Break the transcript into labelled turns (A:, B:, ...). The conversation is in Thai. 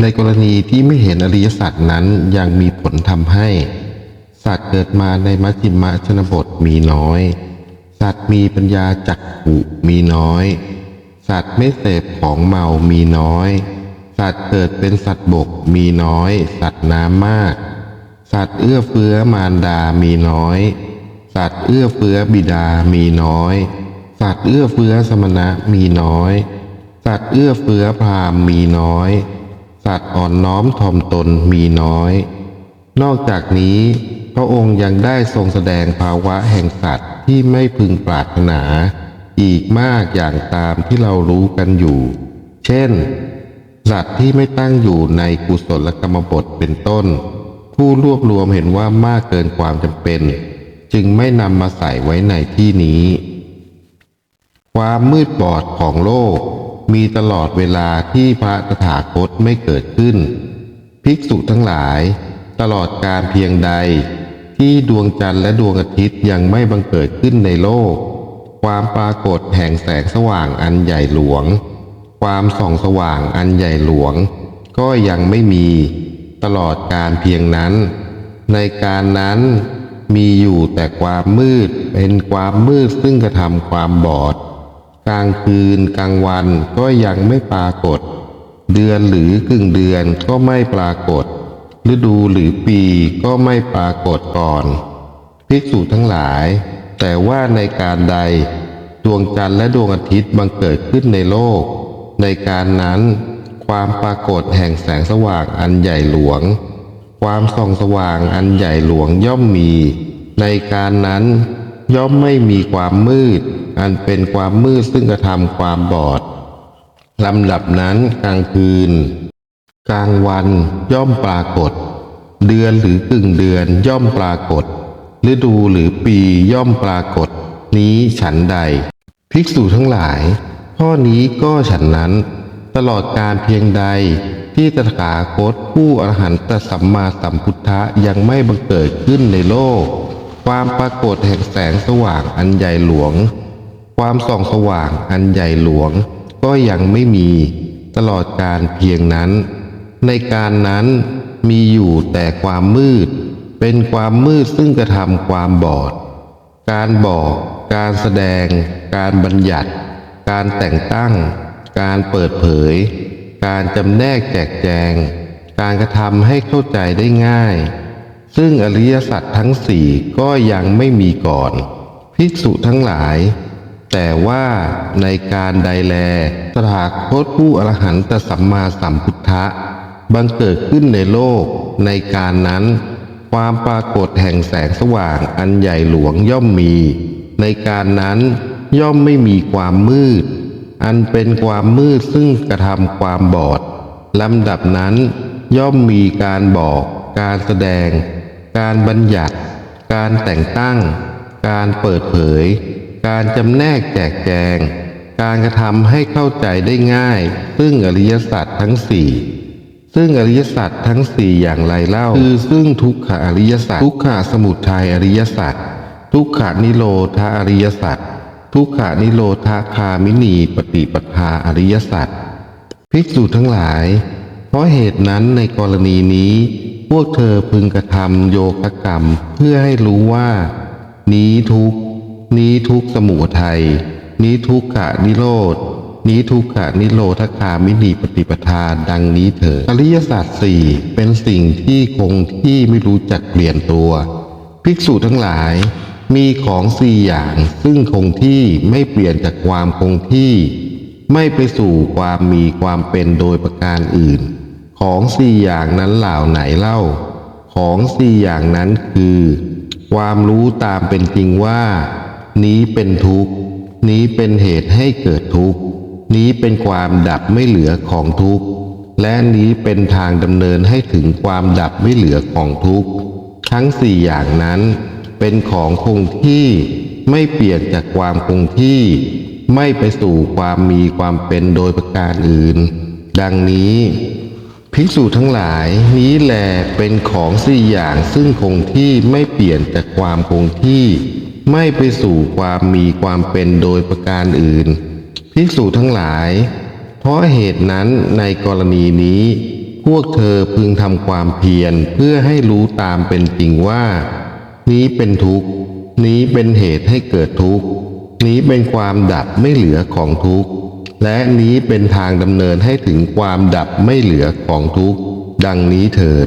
A: ในกรณีที่ไม่เห็นอริยสัจนั้นยังมีผลทำให้ สัตว์เกิดมาในมัชฌิมชนบทมีน้อย สัตว์มีปัญญาจักขุมีน้อย สัตว์ไม่เสพของเมามีน้อย สัตว์เกิดเป็นสัตว์บกมีน้อย สัตว์น้ำมาก สัตว์เอื้อเฟื้อมารดามีน้อย สัตว์เอื้อเฟื้อบิดามีน้อย สัตว์เอื้อเฟื้อสมณะมีน้อย สัตว์เอื้อเฟื้อพราหมณ์มีน้อย สัตว์อ่อนน้อมถ่อมตนมีน้อย นอกจากนี้ พระองค์ยังได้ทรงแสดงภาวะแห่งสัตว์ที่ไม่พึงปรารถนา อีกมากอย่างตามที่เรารู้กันอยู่ เช่น สัตว์ที่ไม่ตั้งอยู่ในกุศลกรรมบทเป็นต้น ผู้รวบรวมเห็นว่ามากเกินความจำเป็น จึงไม่นำมาใส่ไว้ในที่นี้ ความมืดบอดของโลก มีตลอดเวลาที่พระตถาคตไม่เกิดขึ้น ภิกษุทั้งหลาย ตลอดการเพียงใด ที่ดวงจันทร์และดวงอาทิตย์ยังไม่บังเกิดขึ้นในโลก ความปรากฏแห่งแสงสว่างอันใหญ่หลวง ความส่องสว่างอันใหญ่หลวง ก็ยังไม่มี ตลอดการเพียงนั้น ในการนั้นมีอยู่แต่ความมืดเป็นความมืดซึ่งกระทำความบอด ลางคืนกลางวันก็ยังไม่ปรากฏ เดือนหรือกึ่งเดือนก็ไม่ปรากฏ ฤดูหรือปีก็ไม่ปรากฏก่อน ภิกษุทั้งหลาย แต่ว่าในการใด ดวงจันทร์และดวงอาทิตย์บังเกิดขึ้นในโลก ในการนั้นความปรากฏแห่งแสงสว่างอันใหญ่หลวง ความส่องสว่างอันใหญ่หลวงย่อมมี ในการนั้นย่อมไม่มีความมืด อันเป็นความมืดซึ่งกระทำความบอดลำดับนั้นกลางคืน กลางวันย่อมปรากฏ เดือนหรือกึ่งเดือนย่อมปรากฏฤดูหรือปีย่อมปรากฏ นี้ฉันใด ภิกษุทั้งหลาย ข้อนี้ก็ฉันนั้น ตลอดการเพียงใดที่ตถาคตผู้อรหันตสัมมาสัมพุทธะยังไม่บังเกิดขึ้นในโลก ความปรากฏแห่งแสงสว่างอันใหญ่หลวง ความส่องสว่างอันใหญ่หลวง ก็ยังไม่มีตลอดการเพียงนั้น ในการนั้นมีอยู่แต่ความมืด เป็นความมืดซึ่งกระทำความบอด การบอก การแสดง การบัญญัติ การแต่งตั้ง การเปิดเผย การจำแนกแจกแจง การกระทำให้เข้าใจได้ง่าย ซึ่งอริยสัจทั้งสี่ก็ยังไม่มีก่อน ภิกษุทั้งหลาย แต่ว่าในการใดแลสถาคตผู้อรหันตสัมมาสัมพุทธะบังเกิดขึ้นในโลก ในการนั้น ความปรากฏแห่งแสงสว่างอันใหญ่หลวงย่อมมี ในการนั้นย่อมไม่มีความมืด อันเป็นความมืดซึ่งกระทำความบอดลำดับนั้น ย่อมมีการบอก การแสดง การบัญญัติ การแต่งตั้ง การเปิดเผย การจำแนกแจกแจง การกระทำให้เข้าใจได้ง่าย ซึ่งอริยสัจทั้งสี่ซึ่งอริยสัจทั้งสี่อย่างไรเล่า คือซึ่งทุกขอริยสัจทุกขสมุทัยอริยสัจทุกขานิโรธาอริยสัจทุกขานิโรธาคามินีปฏิปทาอริยสัจภิกษุทั้งหลาย เพราะเหตุนั้นในกรณีนี้ พวกเธอพึงกระทำโยกกรรม เพื่อให้รู้ว่า นี้ทุกข นี้ทุกสมุทัย นี้ทุกขะนิโรธ นี้ทุกขะนิโรธคามินีปฏิปทาดังนี้เถิดอริยศาสัจสี่เป็นสิ่งที่คงที่ไม่รู้จักเปลี่ยนตัว ภิกษุทั้งหลาย มีของสี่อย่างซึ่งคงที่ไม่เปลี่ยนจากความคงที่ ไม่ไปสู่ความมีความเป็นโดยประการอื่น ของสี่อย่างนั้นเหล่าไหนเล่า ของสี่อย่างนั้นคือ ความรู้ตามเป็นจริงว่า นี้เป็นทุกข์ นี้เป็นเหตุให้เกิดทุกข์ นี้เป็นความดับไม่เหลือของทุกข์ และนี้เป็นทางดำเนินให้ถึงความดับไม่เหลือของทุกข์ ทั้งสี่อย่างนั้นเป็นของคงที่ไม่เปลี่ยนจากความคงที่ ไม่ไปสู่ความมีความเป็นโดยประการอื่น ดังนี้ ภิกษุทั้งหลายนี้แลเป็นของสี่อย่างซึ่งคงที่ไม่เปลี่ยนจากความคงที่ ไม่ไปสู่ความมีความเป็นโดยประการอื่น ภิกษุทั้งหลาย เพราะเหตุนั้นในกรณีนี้ พวกเธอพึงทำความเพียรเพื่อให้รู้ตามเป็นจริงว่า นี้เป็นทุกข์ นี้เป็นเหตุให้เกิดทุกข์ นี้เป็นความดับไม่เหลือของทุกข์ และนี้เป็นทางดำเนินให้ถึงความดับไม่เหลือของทุกข์ ดังนี้เถิด